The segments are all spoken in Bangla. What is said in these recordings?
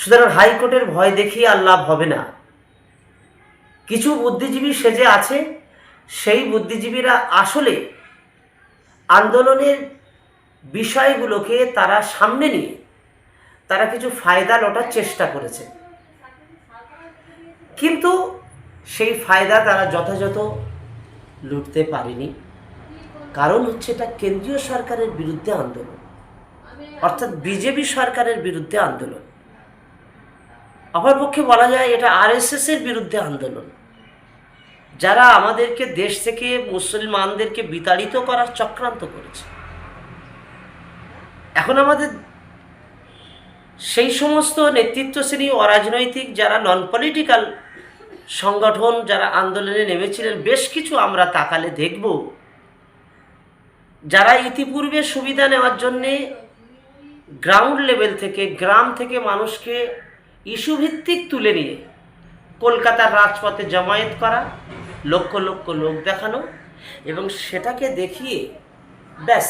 সুতরাং হাইকোর্টের ভয় দেখিয়ে আর লাভ হবে না। কিছু বুদ্ধিজীবী সেজে আছে, সেই বুদ্ধিজীবীরা আসলে আন্দোলনের বিষয়গুলোকে তারা সামনে নিয়ে তারা কিছু ফায়দা লোটার চেষ্টা করেছে। কিন্তু সেই ফায়দা তারা যথাযথ লুটতে পারেনি। কারণ হচ্ছে এটা কেন্দ্রীয় সরকারের বিরুদ্ধে আন্দোলন, অর্থাৎ বিজেপি সরকারের বিরুদ্ধে আন্দোলন। অপরপক্ষে বলা যায় এটা আরএসএস এর বিরুদ্ধে আন্দোলন। যারা আমাদেরকে দেশ থেকে মুসলমানদেরকে বিতাড়িত করার চক্রান্ত করেছে। এখন আমাদের সেই সমস্ত নেতৃত্ব শ্রেণি অরাজনৈতিক যারা নন পলিটিক্যাল সংগঠন যারা আন্দোলনে নেমেছিলেন, বেশ কিছু আমরা তাকালে দেখব। যারা ইতিপূর্বে সুবিধা নেওয়ার জন্যে গ্রাউন্ড লেভেল থেকে, গ্রাম থেকে মানুষকে ইস্যুভিত্তিক তুলে নিয়ে কলকাতার রাজপথে জমায়েত করা, লক্ষ লক্ষ লোক দেখানো এবং সেটাকে দেখিয়ে ব্যাস,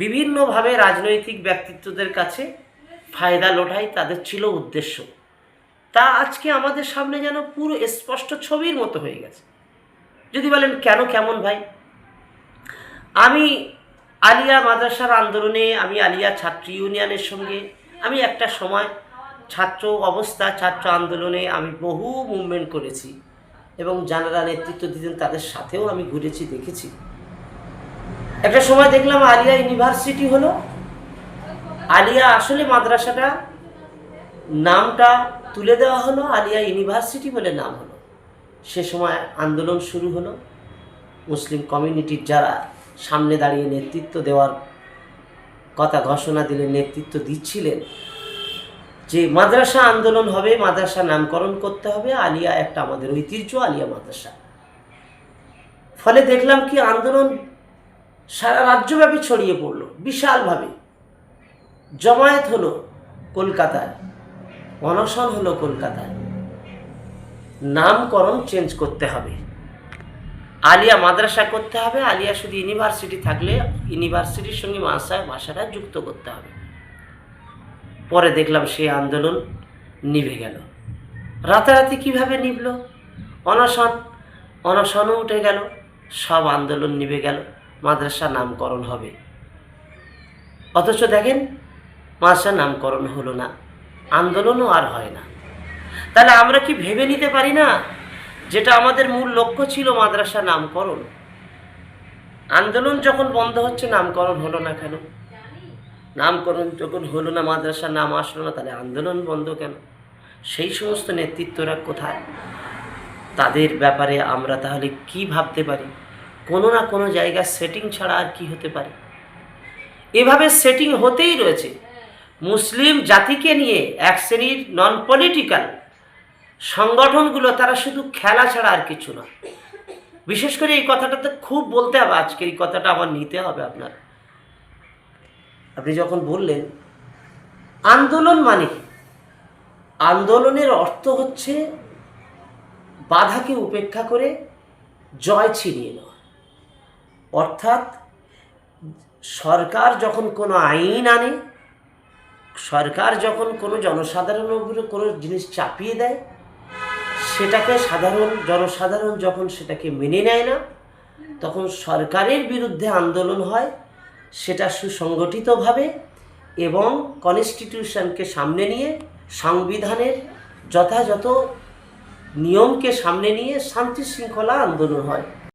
বিভিন্নভাবে রাজনৈতিক ব্যক্তিত্বদের কাছে ফায়দা লোটাই তাদের ছিল উদ্দেশ্য। তা আজকে আমাদের সামনে যেন পুরো স্পষ্ট ছবির মতো হয়ে গেছে। যদি বলেন কেন কেমন ভাই? আমি আলিয়া মাদ্রাসার আন্দোলনে, আমি আলিয়া ছাত্র ইউনিয়নের সঙ্গে, আমি একটা সময় ছাত্র অবস্থা, ছাত্র আন্দোলনে আমি বহু মুভমেন্ট করেছি এবং যারা নেতৃত্ব দিতেন তাদের সাথেও আমি ঘুরেছি, দেখেছি। একটা সময় দেখলাম আলিয়া ইউনিভার্সিটি হলো। আলিয়া আসলে মাদ্রাসাটা নামটা তুলে দেওয়া হলো, আলিয়া ইউনিভার্সিটি বলে নাম হলো। সে সময় আন্দোলন শুরু হলো। মুসলিম কমিউনিটির যারা সামনে দাঁড়িয়ে নেতৃত্ব দেওয়ার কথা ঘোষণা দিলেন নেতৃত্ব দিচ্ছিলেন যে মাদ্রাসা আন্দোলন হবে, মাদ্রাসা নামকরণ করতে হবে, আলিয়া একটা আমাদের ঐতিহ্য, আলিয়া মাদ্রাসা। ফলে দেখলাম কি আন্দোলন সারা রাজ্যব্যাপী ছড়িয়ে পড়ল, বিশালভাবে। জমায়েত হলো কলকাতায়, অনশন হলো কলকাতায়। নামকরণ চেঞ্জ করতে হবে। আলিয়া মাদ্রাসা করতে হবে, আলিয়া শুধু ইউনিভার্সিটি থাকলে ইউনিভার্সিটির সঙ্গে মাসা ভাষাটা যুক্ত করতে হবে। পরে দেখলাম সেই আন্দোলন নিভে গেল। রাতারাতি কীভাবে নিভল? অনশন, অনশনও উঠে গেল। সব আন্দোলন নিভে গেল। মাদ্রাসা নামকরণ হবে। অথচ দেখেন মাদ্রাসা নামকরণ হলো না। আন্দোলনও আর হয় না। তাহলে আমরা কি ভেবে নিতে পারি না যেটা আমাদের মূল লক্ষ্য ছিল মাদ্রাসা নামকরণ? আন্দোলন যখন বন্ধ হচ্ছে, নামকরণ হলো না কেন? নামকরণ যখন হলো না, মাদ্রাসার নাম আসলো না, তাহলে আন্দোলন বন্ধ কেন? সেই সমস্ত নেতৃত্বরা কোথায়? তাদের ব্যাপারে আমরা তাহলে কি ভাবতে পারি? কোনো না কোনো জায়গায় সেটিং ছাড়া আর কি হতে পারে? এভাবে সেটিং হতেই রয়েছে। মুসলিম জাতিকে নিয়ে এক শ্রেণির নন পলিটিক্যাল সংগঠনগুলো, তারা শুধু খেলা ছাড়া আর কিছু না। বিশেষ করে এই কথাটা তো খুব বলতে হবে। আজকে এই কথাটা আমার নিতে হবে আপনার। আপনি যখন বললেন, আন্দোলন মানে আন্দোলনের অর্থ হচ্ছে বাধাকে উপেক্ষা করে জয় ছিনিয়ে নেওয়া। অর্থাৎ সরকার যখন কোনো আইন আনে, সরকার যখন কোনো জনসাধারণের উপরে কোনো জিনিস চাপিয়ে দেয়, সেটাকে সাধারণ জনসাধারণ যখন সেটাকে মেনে নেয় না, তখন সরকারের বিরুদ্ধে আন্দোলন হয় সেটা সুসংগঠিতভাবে এবং কনস্টিটিউশনকে সামনে নিয়ে, সংবিধানের যথাযথ নিয়মকে সামনে নিয়ে শান্তি শৃঙ্খলা আন্দোলন হয়।